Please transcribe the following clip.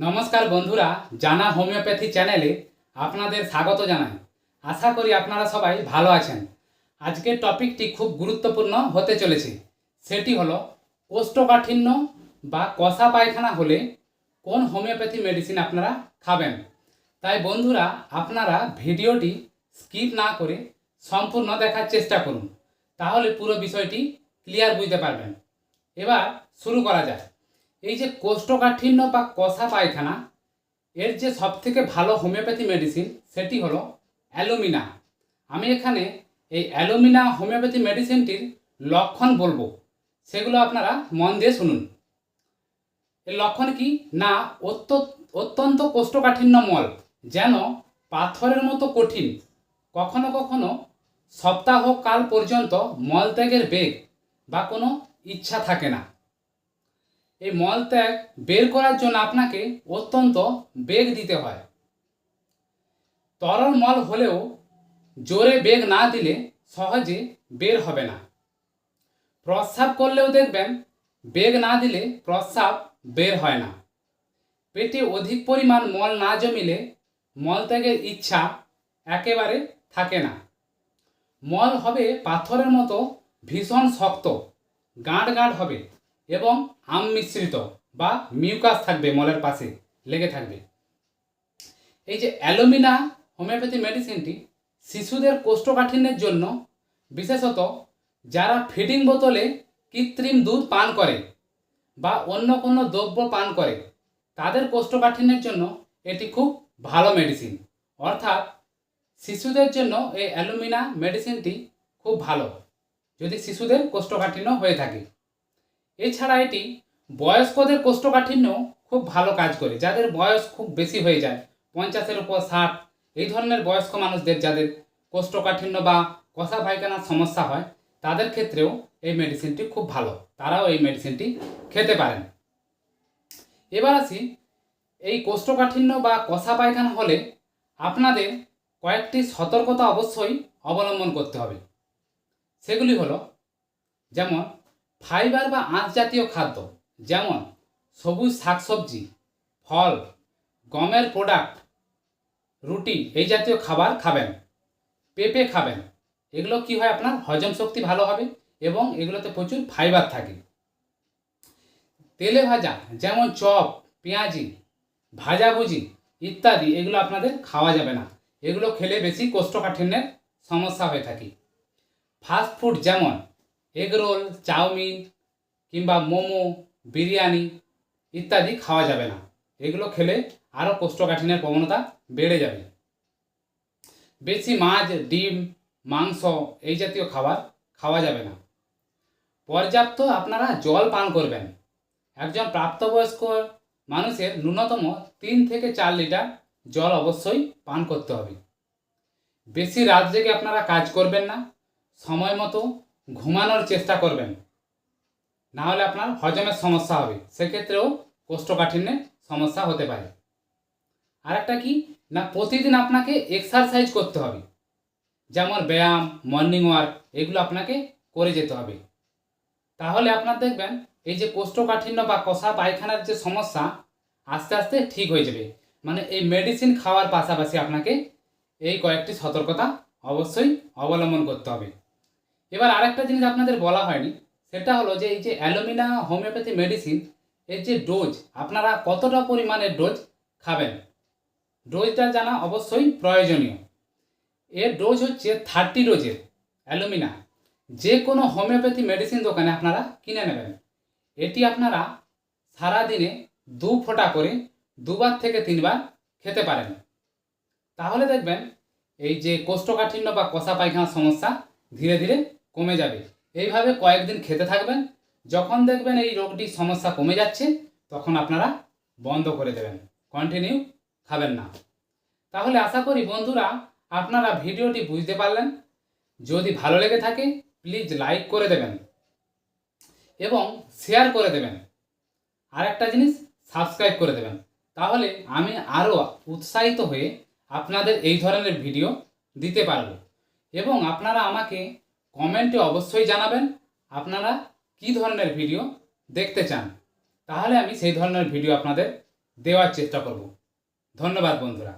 নমস্কার বন্ধুরা, জানা হোমিওপ্যাথি চ্যানেলে আপনাদের স্বাগত জানাই। আশা করি আপনারা সবাই ভালো আছেন। আজকের টপিকটি খুব গুরুত্বপূর্ণ হতে চলেছে। সেটি হলো, কোষ্ঠকাঠিন্য বা কষা পায়খানা হলে কোন হোমিওপ্যাথি মেডিসিন আপনারা খাবেন? তাই বন্ধুরা, আপনারা ভিডিওটি স্কিপ না করে সম্পূর্ণ দেখার চেষ্টা করুন। তাহলে পুরো বিষয়টি ক্লিয়ার বুঝতে পারবেন। এবার শুরু করা যায় এই যে কোষ্ঠকাঠিন্য বা কষা পায়খানা, এর যে সবথেকে ভালো হোমিওপ্যাথি মেডিসিন সেটি হলো অ্যালুমিনা। আমি এখানে এই অ্যালুমিনা হোমিওপ্যাথি মেডিসিনটির লক্ষণ বলব, সেগুলো আপনারা মন দিয়ে শুনুন। এর লক্ষণ কি? না অত্য- অত্যন্ত কোষ্ঠকাঠিন্য মল যেন পাথরের মতো কঠিন। কখনো কখনো সপ্তাহ কাল পর্যন্ত মলত্যাগের বেগ বা কোনো ইচ্ছা থাকে না। এই মলত্যাগ বের করার জন্য আপনাকে অত্যন্ত বেগ দিতে হয়। তরল মল হলেও জোরে বেগ না দিলে সহজে বের হবে না। প্রস্রাব করলেও দেখবেন বেগ না দিলে প্রস্রাব বের হয় না। পেটে অধিক পরিমাণ মল না জমিলে মলত্যাগের ইচ্ছা একেবারে থাকে না। মল হবে পাথরের মতো ভীষণ শক্ত, গাঁট গাঁট হবে। এবং আম মিশ্রিত বা মিউকাস থাকবে মলের পাশে, লেগে থাকবে। এই যে অ্যালুমিনা হোমিওপ্যাথি মেডিসিনটি শিশুদের কোষ্ঠকাঠিন্যের জন্য, বিশেষত যারা ফিডিং বোতলে কৃত্রিম দুধ পান করে বা অন্য কোনো দ্রব্য পান করে, তাদের কোষ্ঠকাঠিন্যের জন্য এটি খুব ভালো মেডিসিন। অর্থাৎ শিশুদের জন্য এই অ্যালুমিনা মেডিসিনটি খুব ভালো, যদি শিশুদের কোষ্ঠকাঠিন্য হয়ে থাকে। এছাড়া এটি বয়স্কদের কোষ্ঠকাঠিন্য খুব ভালো কাজ করে, যাদের বয়স খুব বেশি হয়ে যায়, পঞ্চাশের উপর ষাট, এই ধরনের বয়স্ক মানুষদের যাদের কোষ্ঠকাঠিন্য বা কষা পায়খানার সমস্যা হয়, তাদের ক্ষেত্রেও এই মেডিসিনটি খুব ভালো। তারাও এই মেডিসিনটি খেতে পারেন। এবার আসি, এই কোষ্ঠকাঠিন্য বা কষা পায়খানা হলে আপনাদের কয়েকটি সতর্কতা অবশ্যই অবলম্বন করতে হবে। সেগুলি হলো, যেমন ফাইবার বা আঁশ জাতীয় খাদ্য, যেমন সবুজ শাকসবজি, ফল, গমের প্রোডাক্ট রুটি, এই জাতীয় খাবার খাবেন, পেঁপে খাবেন, এগুলো কি হয় আপনার? হজম শক্তি ভালো হবে এবং এগুলোতে প্রচুর ফাইবার থাকে। তেলে ভাজা, যেমন চপ, পেঁয়াজি ভাজাভুজি ইত্যাদি, এগুলো আপনাদের খাওয়া যাবে না। এগুলো খেলে বেশি কোষ্ঠকাঠিন্যের সমস্যা হয়ে থাকে। ফাস্ট ফুড যেমন এগরোল চাউমিন কিংবা মোমো, বিরিয়ানি ইত্যাদি খাওয়া যাবে না। এগুলো খেলে আরও কোষ্ঠকাঠিন্যের প্রবণতা বেড়ে যাবে। বেশি মাছ, ডিম, মাংস এই জাতীয় খাবার খাওয়া যাবে না। পর্যাপ্ত আপনারা জল পান করবেন। একজন প্রাপ্তবয়স্ক মানুষের ন্যূনতম তিন থেকে চার লিটার জল অবশ্যই পান করতে হবে। বেশি রাত জেগে আপনারা কাজ করবেন না। সময় মতো ঘুমানোর চেষ্টা করবেন। না হলে আপনার হজমের সমস্যা হবে। সেক্ষেত্রেও কোষ্ঠকাঠিন্যের সমস্যা হতে পারে। আরেকটা কি? না, প্রতিদিন আপনাকে এক্সারসাইজ করতে হবে। যেমন ব্যায়াম মর্নিং ওয়ার্ক এগুলো আপনাকে করে যেতে হবে। তাহলে আপনার দেখবেন, এই যে কোষ্ঠকাঠিন্য বা কষা পায়খানার যে সমস্যা, আস্তে আস্তে ঠিক হয়ে যাবে। মানে এই মেডিসিন খাওয়ার পাশাপাশি আপনাকে এই কয়েকটি সতর্কতা অবশ্যই অবলম্বন করতে হবে। এবার আরেকটা জিনিস আপনাদের বলা হয়নি, সেটা হলো যে এই যে অ্যালুমিনা হোমিওপ্যাথি মেডিসিন, এর যে ডোজ, আপনারা কতটা পরিমাণের ডোজ খাবেন? ডোজটা জানা অবশ্যই প্রয়োজনীয়। এর ডোজ হচ্ছে থার্টি ডোজের অ্যালুমিনা। যে কোনো হোমিওপ্যাথি মেডিসিন দোকানে আপনারা কিনে নেবেন। এটি আপনারা সারাদিনে দু ফোঁটা করে দুবার থেকে তিনবার খেতে পারেন। তাহলে দেখবেন এই যে কোষ্ঠকাঠিন্য বা কষা পায়খানার সমস্যা ধীরে ধীরে কমে যাবে। এইভাবে কয়েকদিন খেতে থাকবেন। যখন দেখবেন এই রোগটির সমস্যা কমে যাচ্ছে, তখন আপনারা বন্ধ করে দেবেন। কন্টিনিউ খাবেন না। তাহলে আশা করি বন্ধুরা, আপনারা ভিডিওটি বুঝতে পারলেন। যদি ভালো লেগে থাকে প্লিজ লাইক করে দেবেন এবং শেয়ার করে দেবেন। আর একটা জিনিস সাবস্ক্রাইব করে দেবেন। তাহলে আমি আরও উৎসাহিত হয়ে আপনাদের এই ধরনের ভিডিও দিতে পারব। এবং আপনারা আমাকে কমেন্টে অবশ্যই জানাবেন আপনারা কী ধরনের ভিডিও দেখতে চান। তাহলে আমি সেই ধরনের ভিডিও আপনাদের দেওয়ার চেষ্টা করব। ধন্যবাদ বন্ধুরা।